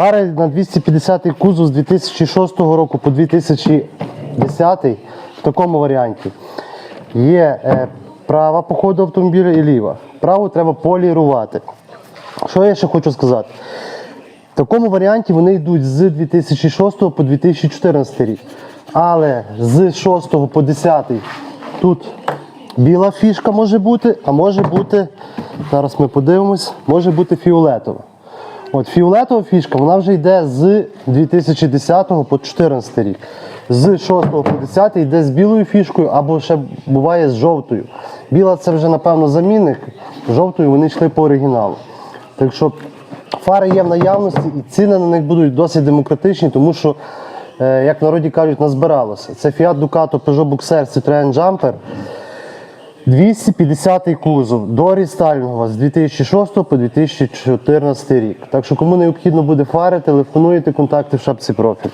Фари на 250 кузов з 2006 року по 2010 в такому варіанті. Є е, права по ходу автомобіля і ліва. Праву треба полірувати. Що я ще хочу сказати? В такому варіанті вони йдуть з 2006 по 2014 рік. Але з 6 по 10 тут біла фішка може бути, а може бути, зараз ми подивимось, може бути фіолетова. От фіолетова фішка вона вже йде з 2010 по 2014 рік. З 6 по 10 йде з білою фішкою або ще буває з жовтою. Біла це вже, напевно, замінник, жовтою вони йшли по оригіналу. Так що фари є в наявності і ціни на них будуть досить демократичні, тому що, е, як в народі кажуть, назбиралося. Це Fiat Ducato Peugeot Boxer Citroen Jumper. 250 кузов до рестайлінгова з 2006 по 2014 рік. Так що кому необхідно буде фари, телефонуйте, контакти в шапці профіль.